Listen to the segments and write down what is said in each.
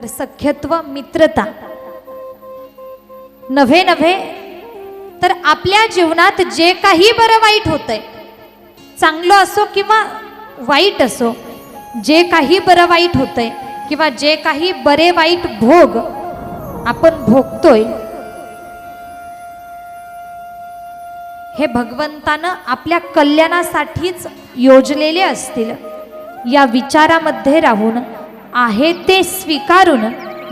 तर सख्यत्व मित्रता. नव्हे नव्हे तर आपल्या जीवनात जे काही बरं वाईट होतंय चांगलं असो किंवा वाईट असो जे काही बरं वाईट होतंय किंवा जे काही बरे वाईट भोग आपण भोगतोय हे भगवंतानं आपल्या कल्याणासाठीच योजलेले असतील या विचारामध्ये राहून आहे ते स्वीकारून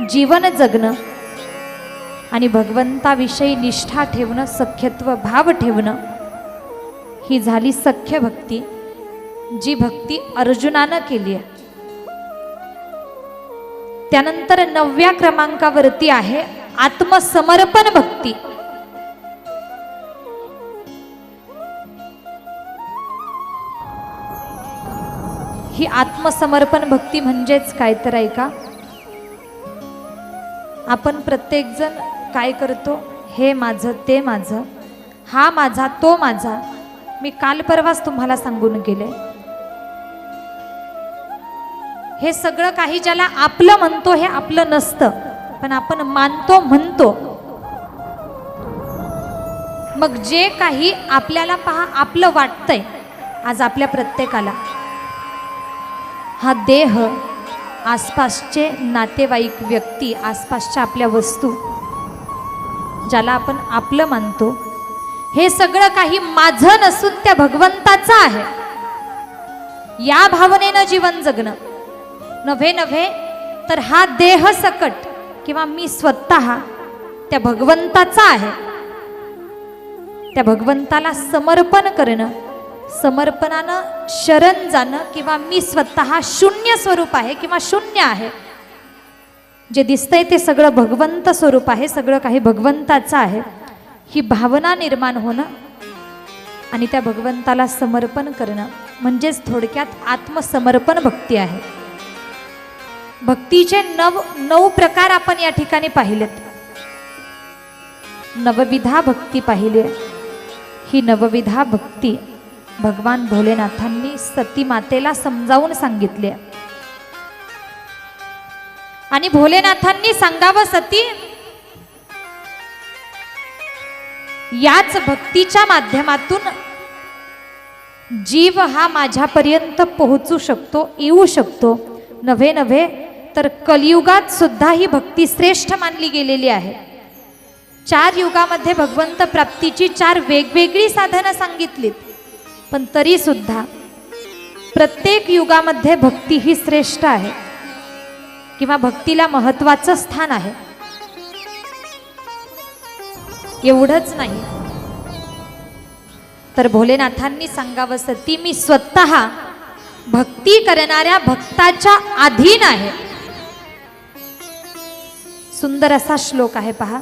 जीवन जगणं. आणि भगवंताविषयी निष्ठा ठेवणं सख्यत्व भाव ठेवणं ही झाली सख्य भक्ती जी भक्ती अर्जुनानं केली आहे. त्यानंतर नवव्या क्रमांकावरती आहे आत्मसमर्पण भक्ती. ही आत्मसमर्पण भक्ती म्हणजेच काय तर आहे का? आपण प्रत्येकजण काय करतो? हे माझं ते माझं हा माझा तो माझा. मी काल परवाच तुम्हाला सांगून गेले. हे सगळं काही ज्याला आपलं म्हणतो हे आपलं नसतं. पण आपण मानतो म्हणतो. मग जे काही आपल्याला पहा आपलं वाटतंय आज आपल्या प्रत्येकाला. हा देह आसपासचे नातेवाईक व्यक्ती आसपासच्या आपल्या वस्तू ज्याला आपण आपलं मानतो हे सगळं काही माझं नसून त्या भगवंताचं आहे. या भावनेनं जीवन जगणं. नव्हे नव्हे तर हा देह सकट किंवा मी स्वतः त्या भगवंताचा आहे. त्या भगवंताला समर्पण करणं समर्पणानं शरण जाणं किंवा मी स्वतः शून्य स्वरूप आहे किंवा शून्य आहे. जे दिसतंय ते सगळं भगवंत स्वरूप आहे सगळं काही भगवंताचं आहे. ही भावना निर्माण होणं आणि त्या भगवंताला समर्पण करणं म्हणजेच थोडक्यात आत्मसमर्पण भक्ती आहे. भक्तीचे नव नऊ प्रकार आपण या ठिकाणी पाहिलेत. नवविधा भक्ती पाहिली ही नवविधा भक्ती भगवान भोलेनाथांनी सती मातेला समजावून सांगितले. आणि भोलेनाथांनी सांगावं सती याच भक्तीच्या माध्यमातून जीव हा माझ्यापर्यंत पोहोचू शकतो येऊ शकतो. नव्हे नव्हे तर कलियुगात सुद्धा ही भक्ती श्रेष्ठ मानली गेलेली आहे. चार युगामध्ये भगवंत प्राप्तीची चार वेगवेगळी साधनं सांगितलीत. पण तरीसुद्धा प्रत्येक युगामध्ये भक्ती ही श्रेष्ठ आहे किंवा भक्तीला महत्वाचं स्थान आहे. एवढंच नाही. तर भोलेनाथांनी सांगावं ती मी स्वतः भक्ती करणाऱ्या भक्ताच्या अधीन आहे. सुंदर असा श्लोक आहे पहा.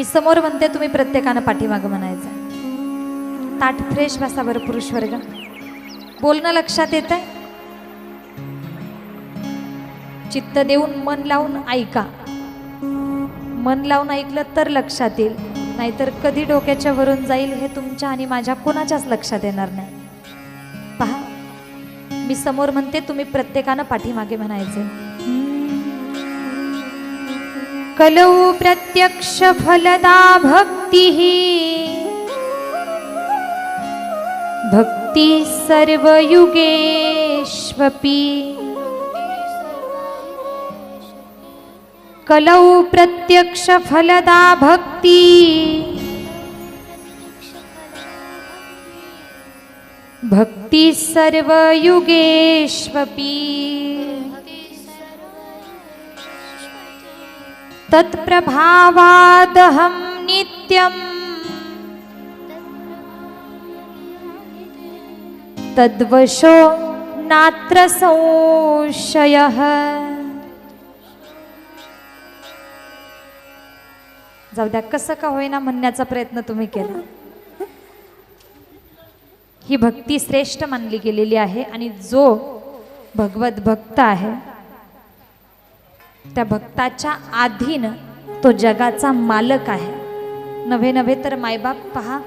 मी समोर म्हणते तुम्ही प्रत्येकानं पाठीमागं म्हणायचं. ताट फ्रेश बसा बरं पुरुष वर्ग. बोलणं लक्षात येत आहे चित्त देऊन मन लावून ऐका. मन लावून ऐकलं तर लक्षात येईल. नाहीतर कधी डोक्याच्या वरून जाईल हे तुमच्या आणि माझ्या कोणाच्याच लक्षात येणार नाही. पहा मी समोर म्हणते तुम्ही प्रत्येकानं पाठीमागे म्हणायचे. कलौ प्रत्यक्ष फलदा भक्ती भक्ती सर्वयुगेष्वपि। कलौ प्रत्यक्ष फलदा भक्ती भक्ती सर्वयुगेष्वपि तत्प्रभावादहं नित्यम् तद्वशो नात्र संशयः जाऊ द्या कसं का होईना म्हणण्याचा प्रयत्न तुम्ही केला. ही भक्ती श्रेष्ठ मानली गेलेली आहे आणि जो भगवत भक्त आहे त्या भक्ताच्या आधीन तो जगाचा मालक आहे. नव्हे नव्हे तर मायबाप पहा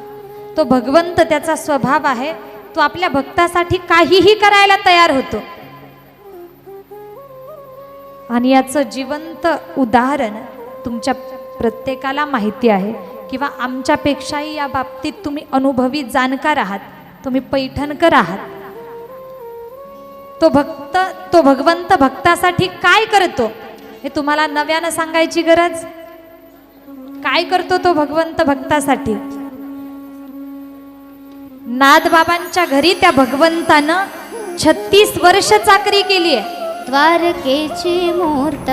तो भगवंत त्याचा स्वभाव आहे तो आपल्या भक्तासाठी काहीही करायला तयार होतो. आणि याचं जिवंत उदाहरण तुमच्या प्रत्येकाला माहिती आहे किंवा आमच्यापेक्षाही या बाबतीत तुम्ही अनुभवी जाणकार आहात तुम्ही पैठणकर आहात. तो भक्त तो भगवंत भक्तासाठी काय करतो? हे तुम्हाला नव्यानं सांगायची गरज? काय करतो तो भगवंत भक्तासाठी? नादबाबांच्या घरी त्या भगवंतानं छत्तीस वर्ष चाकरी केली आहे. द्वारकेची मूर्त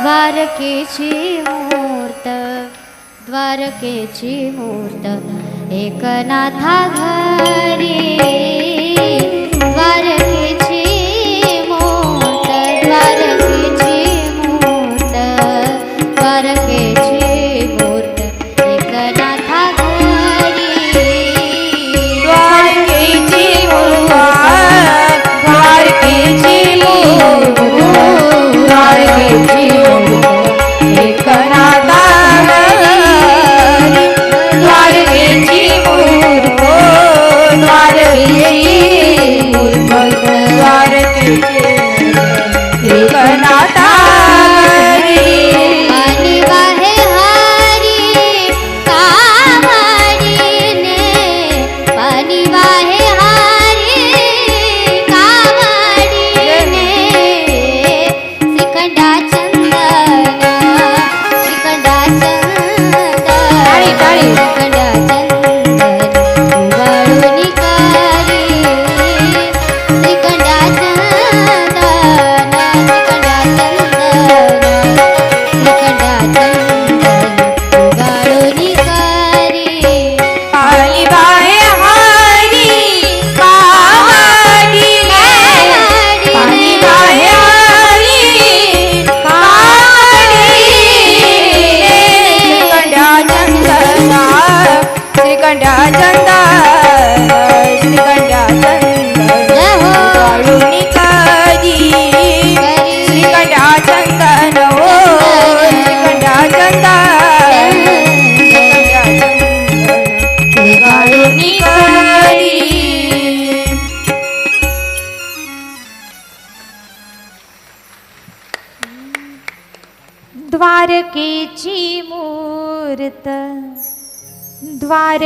द्वारकेची मूर्त द्वारकेची मूर्त एकनाथा घरी.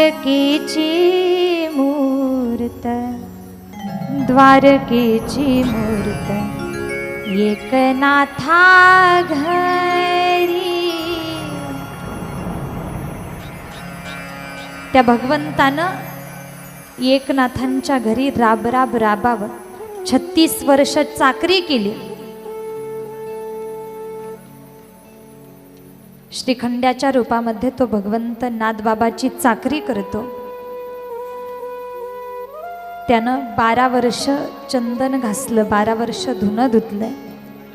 द्वारकेची मूर्त द्वारकेची मूर्त एकनाथा घरी. त्या भगवंतानं एकनाथांच्या घरी राब राब राबावं छत्तीस वर्ष चाकरी केली. श्रीखंड्याच्या रूपामध्ये तो भगवंत नादबाबाची चाकरी करतो. त्यानं बारा वर्ष चंदन घासलं बारा वर्ष धुणं धुतलं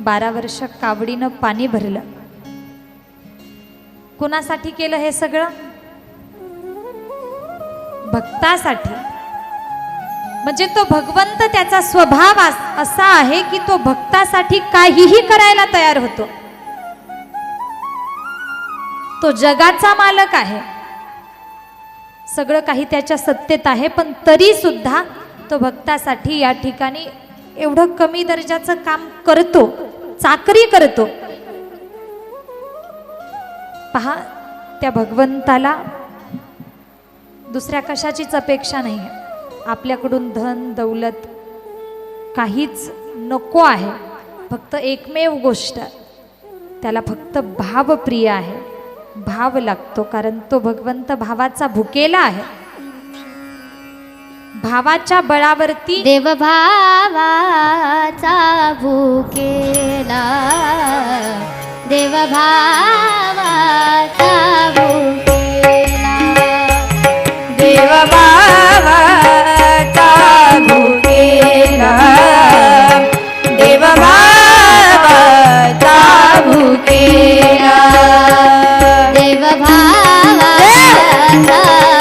बारा वर्ष कावडीनं पाणी भरलं. कुणासाठी केलं हे सगळं? भक्तासाठी. म्हणजे तो भगवंत त्याचा स्वभाव अस- असा आहे की तो भक्तासाठी काहीही करायला तयार होतो. तो जगाचा मालक आहे. सगळं काही त्याच्या सत्तेत आहे पण तरी सुद्धा तो भक्तासाठी या ठिकाणी एवढं कमी दर्जाचं काम करतो चाकरी करतो. पहा त्या भगवंताला दुसऱ्या कशाचीच अपेक्षा नाही आहे आपल्याकडून धन दौलत काहीच नको आहे. फक्त एकमेव गोष्ट त्याला फक्त भावप्रिय आहे. भाव लागतो कारण तो भगवंत भावाचा भुकेला आहे. भावाच्या बळावरती देवभावाचा भूकेला. देवभावाचा भूकेला. देव भावाचा भुकेला. देव भावाचा भुकेला. देवभावाचा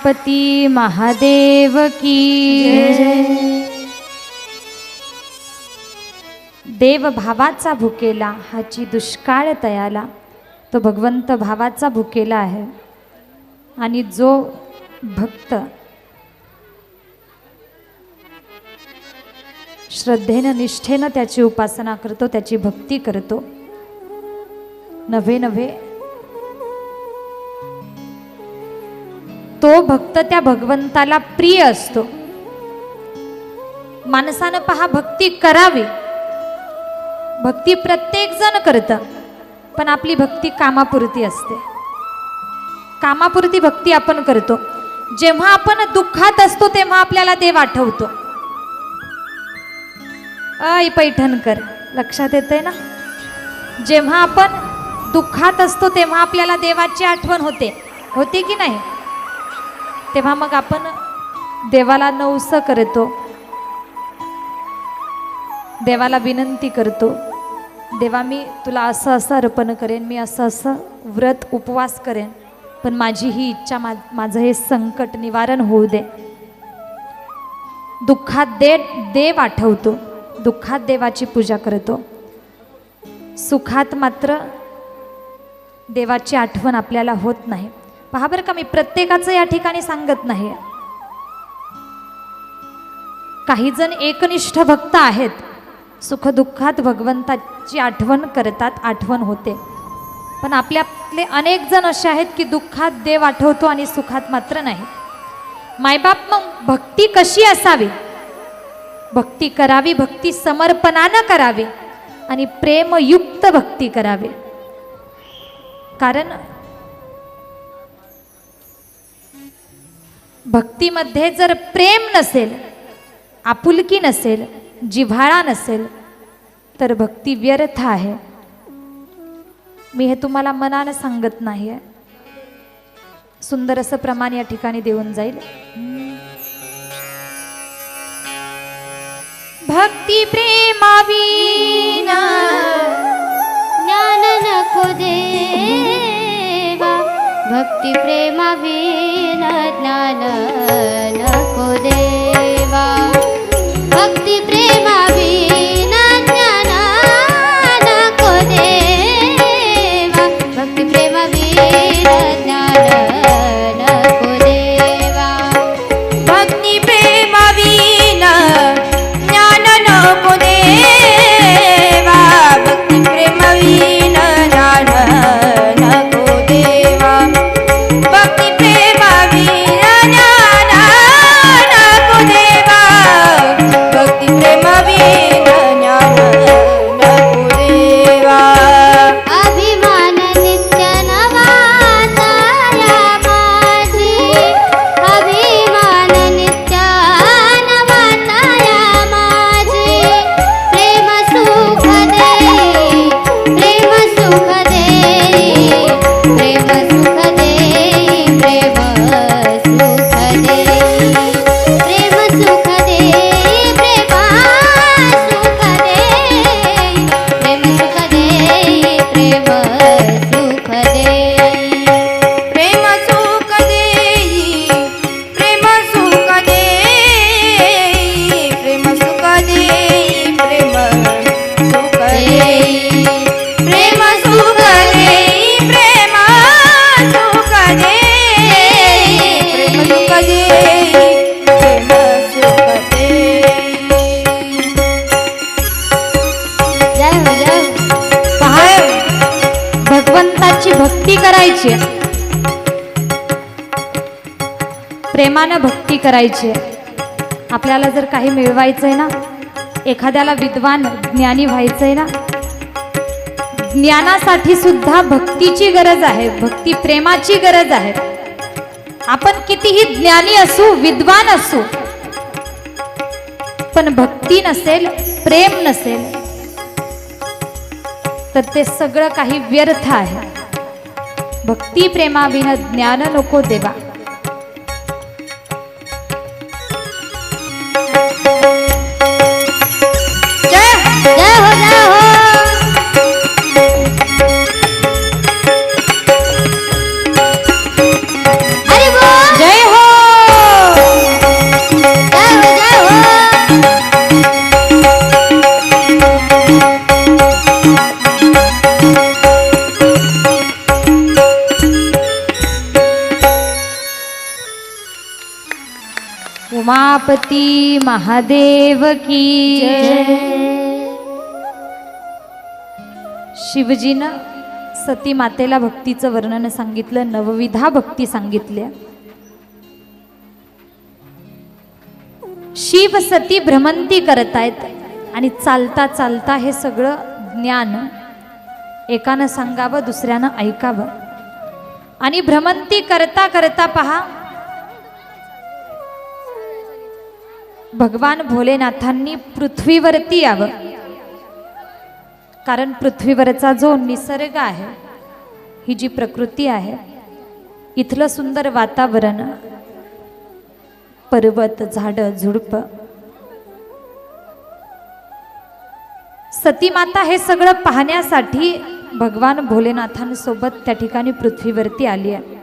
उमापती महादेव की। देव भावाचा भुकेला हाची दुष्काळ तयाला तो भगवंत भावाचा भुकेला आहे. आणि जो भक्त श्रद्धेनं निष्ठेनं त्याची उपासना करतो त्याची भक्ती करतो नव्हे नव्हे तो भक्त त्या भगवंताला प्रिय असतो. माणसानं पहा भक्ती करावी. भक्ती प्रत्येक जण करतं पण आपली भक्ती कामापुरती असते. कामापुरती भक्ती आपण करतो. जेव्हा आपण दुःखात असतो तेव्हा आपल्याला देव आठवतो. अय पैठणकर लक्षात येते ना? जेव्हा आपण दुःखात असतो तेव्हा आपल्याला देवाची आठवण होते. होते की नाही? तेव्हा मग आपण देवाला नवस करतो. देवाला विनंती करतो. देवा मी तुला असं असं अर्पण करेन मी असं असं व्रत उपवास करेन पण माझी ही इच्छा मा माझं हे संकट निवारण होऊ दे. दुःखात दे देव आठवतो. दुःखात देवाची पूजा करतो. सुखात मात्र देवाची आठवण आपल्याला होत नाही. पहा बरं का मी प्रत्येकाचं या ठिकाणी सांगत नाही. काही जण एकनिष्ठ भक्त आहेत. सुखदुःखात भगवंताची आठवण करतात आठवण होते. पण आपल्यातले अनेक जण असे आहेत की दुःखात देव आठवतो आणि सुखात मात्र नाही. मायबाप मग भक्ती कशी असावी? भक्ती करावी भक्ती समर्पणानं करावी आणि प्रेमयुक्त भक्ती करावी. कारण भक्तीमध्ये जर प्रेम नसेल आपुलकी नसेल जिव्हाळा नसेल तर भक्ती व्यर्थ आहे. मी हे तुम्हाला मनानं सांगत नाही आहे सुंदर असं प्रमाण या ठिकाणी देऊन जाईल. भक्ती प्रेमावीना ज्ञान नको दे. भक्ती प्रेमा विन ज्ञान नको देवा भक्ती प्रेमा करायची. आहे आपल्याला जर काही मिळवायचं आहे ना एखाद्याला विद्वान ज्ञानी व्हायचं आहे ना ज्ञानासाठी सुद्धा भक्तीची गरज आहे भक्ती प्रेमाची गरज आहे. आपण कितीही ज्ञानी असू विद्वान असू पण भक्ती नसेल प्रेम नसेल तर ते सगळं काही व्यर्थ आहे. भक्ती प्रेमाविन ज्ञान नको देवा. उमापती महादेव की शिवजीनं सती मातेला भक्तीचं वर्णन सांगितलं नवविधा भक्ती सांगितल्या. शिव सती भ्रमंती करतायत आणि चालता चालता हे सगळं ज्ञान एकानं सांगावं दुसऱ्यानं ऐकावं. आणि भ्रमंती करता करता पहा भगवान भोलेनाथांनी पृथ्वीवरती यावं. कारण पृथ्वीवरचा जो निसर्ग आहे ही जी प्रकृती आहे इथलं सुंदर वातावरण पर्वत झाडं झुडप सतीमाता हे सगळं पाहण्यासाठी भगवान भोलेनाथांसोबत त्या ठिकाणी पृथ्वीवरती आली आहे.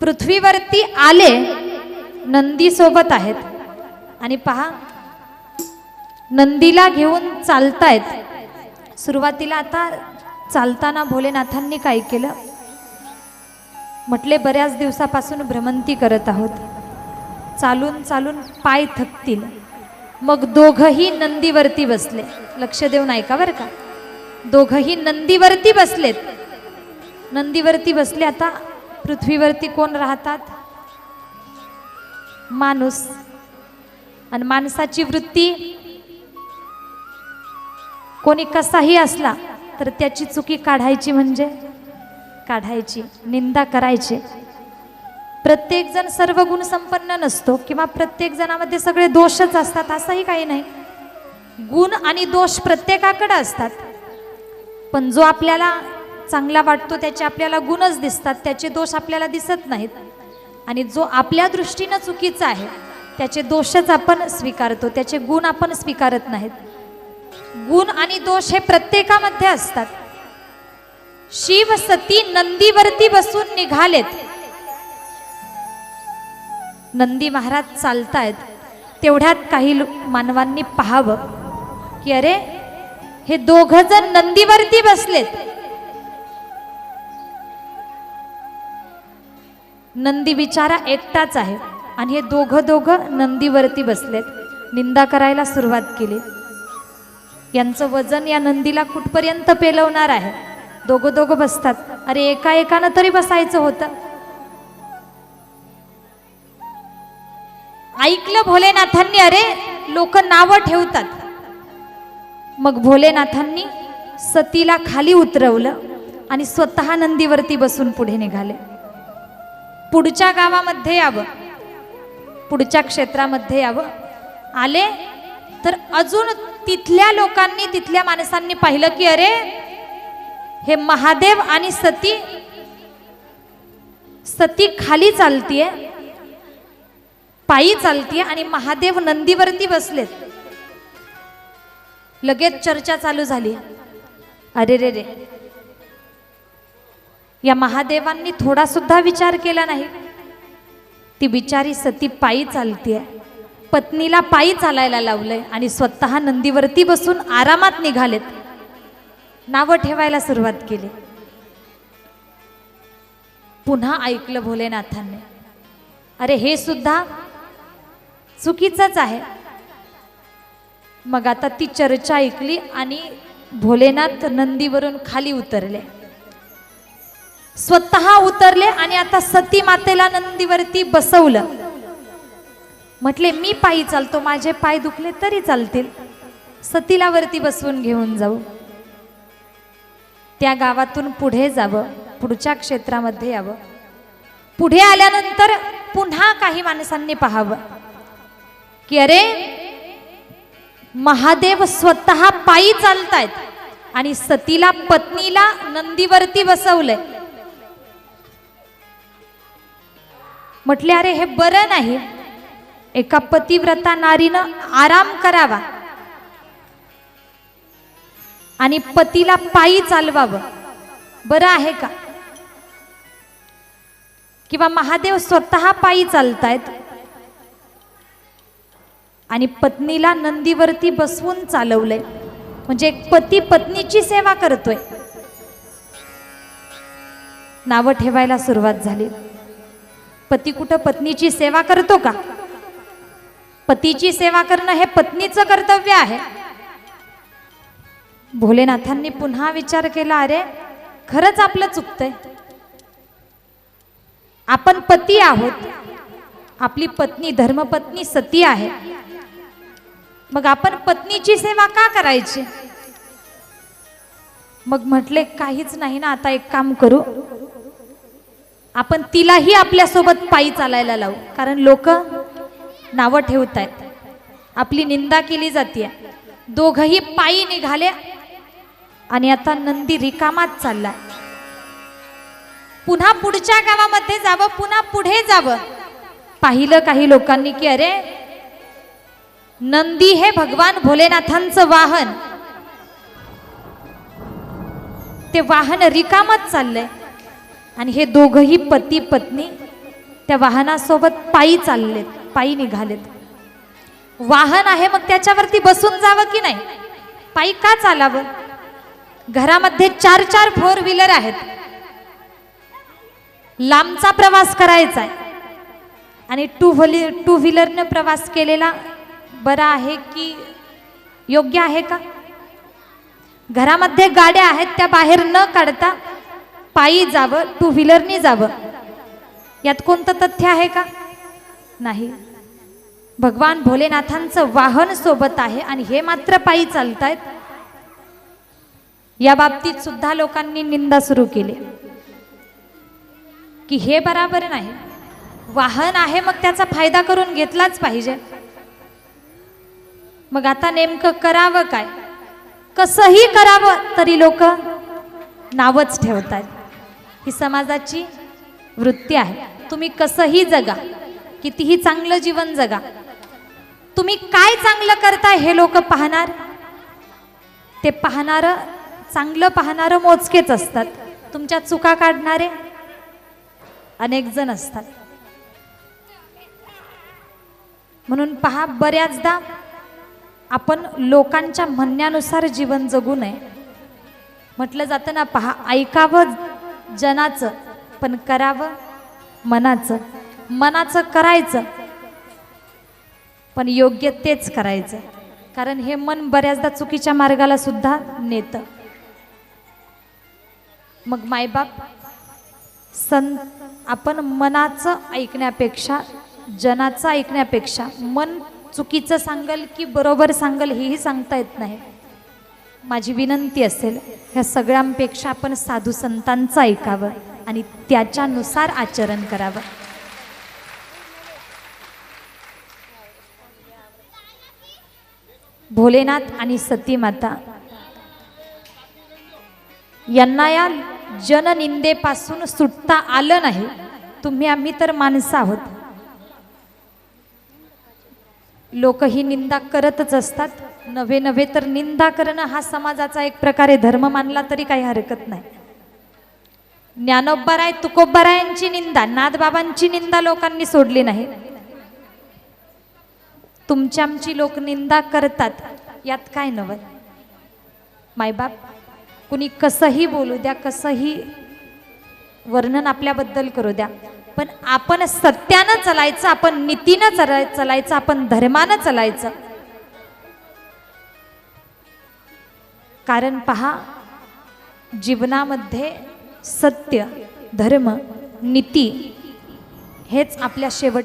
पृथ्वीवरती आले नंदीसोबत आहेत. आणि पहा नंदीला घेऊन चालतायत. सुरुवातीला आता चालताना भोलेनाथांनी काय केलं? म्हटले बऱ्याच दिवसापासून भ्रमंती करत आहोत. चालून चालून पाय थकतील. मग दोघही नंदीवरती बसले. लक्ष देऊन ऐका बरं का. दोघही नंदीवरती बसलेत. नंदीवरती बसले आता पृथ्वीवरती कोण राहतात? माणूस. आणि माणसाची वृत्ती कोणी कसाही असला तर त्याची चुकी काढायची म्हणजे? काढायची निंदा करायची. प्रत्येकजण सर्व गुण संपन्न नसतो किंवा प्रत्येक जणामध्ये सगळे दोषच असतात असंही काही नाही. गुण आणि दोष प्रत्येकाकडे असतात. पण जो आपल्याला चांगला वाटतो त्याचे आपल्याला गुणच दिसतात त्याचे दोष आपल्याला दिसत नाहीत. आणि जो आपल्या दृष्टीनं चुकीचा आहे त्याचे दोषच आपण स्वीकारतो त्याचे गुण आपण स्वीकारत नाहीत. गुण आणि दोष हे प्रत्येकामध्ये असतात. शिव सती नंदीवरती बसून निघालेत. नंदी महाराज चालतायत. तेवढ्यात काही मानवांनी पाहावं की अरे हे दोघ जण नंदीवरती बसलेत. नंदी बिचारा एकटाच आहे. आणि हे दोघं दोघं नंदीवरती बसलेत. निंदा करायला सुरुवात केली. यांचं वजन या नंदीला कुठपर्यंत पेलवणार आहे? दोघं दोघं बसतात. अरे एका एकानं तरी बसायचं होतं. ऐकलं भोलेनाथांनी अरे लोक नावं ठेवतात. मग भोलेनाथांनी सतीला खाली उतरवलं आणि स्वतः नंदीवरती बसून पुढे निघाले. पुढच्या गावामध्ये यावं. पुढच्या क्षेत्रामध्ये यावं. आले तर अजून तिथल्या लोकांनी तिथल्या माणसांनी पाहिलं की अरे हे महादेव आणि सती सती खाली चालतीये पायी चालतीये आणि महादेव नंदीवरती बसलेत. लगेच चर्चा चालू झाली. अरे रे रे या महादेवांनी थोडा सुद्धा विचार केला नाही. ती बिचारी सती पायी चालतीये. पत्नीला पायी चालायला लावलंय आणि स्वतः नंदीवरती बसून आरामात निघालेत. नावं ठेवायला सुरुवात केली. पुन्हा ऐकलं भोलेनाथांनी. अरे हे सुद्धा चुकीचंच आहे. मग आता ती चर्चा ऐकली आणि भोलेनाथ नंदीवरून खाली उतरले. स्वतः उतरले आणि आता सती मातेला नंदीवरती बसवलं. म्हटले मी पायी चालतो माझे पाय दुखले तरी चालतील. सतीला वरती बसवून घेऊन जाऊ. त्या गावातून पुढे जावं पुढच्या क्षेत्रामध्ये यावं. पुढे आल्यानंतर पुन्हा काही माणसांनी पाहावं. की अरे महादेव स्वतः पायी चालतायत आणि सतीला पत्नीला नंदीवरती बसवलंय. म्हटले अरे हे बरं नाही. एका पतिव्रता नारीनं आराम करावा आणि पतीला पायी चालवावं. बरं आहे का? किंवा महादेव स्वतः पायी चालतायत आणि पत्नीला नंदीवरती बसवून चालवलंय. म्हणजे एक पती पत्नीची सेवा करतोय. नावं ठेवायला सुरुवात झाली. पती कुठं पत्नीची सेवा करतो का? पतीची सेवा करणं हे पत्नीचं कर्तव्य आहे. भोलेनाथांनी पुन्हा विचार केला अरे खरंच आपलं चुकतंय. आपण पती आहोत. आपली पत्नी धर्मपत्नी सती आहे. मग आपण पत्नीची सेवा का करायची? मग म्हटले काहीच नाही ना आता एक काम करू. आपण तिलाही आपल्यासोबत पायी चालायला लावू. कारण लोक नावं ठेवत आहेत. आपली निंदा केली जाते दोघही पायी निघाले आणि आता नंदी रिकामात चालला पुन्हा पुढच्या गावामध्ये जावं पुन्हा पुढे जावं. पाहिलं काही लोकांनी की अरे नंदी हे भगवान भोलेनाथांचं वाहन. ते वाहन रिकामच चाललंय. आणि हे दोघही पती पत्नी त्या वाहनासोबत पायी चाललेत पायी निघालेत. वाहन आहे मग त्याच्यावरती बसून जावं की नाही? पायी का चालावं? घरामध्ये चार चार फोर व्हीलर आहेत. लांबचा प्रवास करायचा आहे. आणि टू व्हीलर टू व्हीलरनं प्रवास केलेला बरा आहे की योग्य आहे का? घरामध्ये गाड्या आहेत त्या बाहेर न काढता पायी जावं टू व्हीलरनी जावं. यात कोणतं तथ्य आहे का? नाही. भगवान भोलेनाथांचं वाहन सोबत आहे आणि हे मात्र पायी चालत आहेत या बाबतीत सुद्धा लोकांनी निंदा सुरू केली. की हे बराबर नाही. वाहन आहे मग त्याचा फायदा करून घेतलाच पाहिजे. मग आता नेमकं करावं काय? कसंही करावं तरी लोक नावच ठेवतात ही समाजाची वृत्ती आहे. तुम्ही कसंही जगा. कितीही चांगलं जीवन जगा. तुम्ही काय चांगलं करताय हे लोक पाहणार? ते पाहणारं चांगलं पाहणारं मोजकेच असतात. तुमच्या चुका काढणारे अनेक जण असतात. म्हणून पहा बऱ्याचदा आपण लोकांच्या म्हणण्यानुसार जीवन जगू नये. म्हटलं जातं ना पहा ऐकावं जनाचं पण करावं मनाचं. मनाचं करायचं पण योग्य तेच करायचं. कारण हे मन बऱ्याचदा चुकीच्या मार्गाला सुद्धा नेतं. मग मायबाप सं आपण मनाचं ऐकण्यापेक्षा जनाचं ऐकण्यापेक्षा मन चुकीचं सांगल की बरोबर सांगल हेही सांगता येत नाही. माझी विनंती असेल ह्या सगळ्यांपेक्षा आपण साधू संतांचं ऐकावं आणि त्याच्यानुसार आचरण करावं. भोलेनाथ आणि सती माता यांना या जननिंदेपासून सुटता आलं नाही. तुम्ही आम्ही तर माणसं आहोत. लोक ही निंदा करतच असतात. नव्हे नव्हे तर निंदा करणं हा समाजाचा एक प्रकारे धर्म मानला तरी काही हरकत नाही. ज्ञानोबराय तुकोबरायांची निंदा नादबाबांची निंदा लोकांनी सोडली नाही. तुमची आमची लोक निंदा करतात यात काय नवल? मायबाप कुणी कसंही बोलू द्या कसंही वर्णन आपल्याबद्दल करू द्या. पण आपण सत्यानं चलायचं आपण नीतीनं चलाय चलायचं आपण धर्मानं चलायचं. कारण पहा जीवनामध्ये सत्य धर्म नीती हेच आपल्या शेवट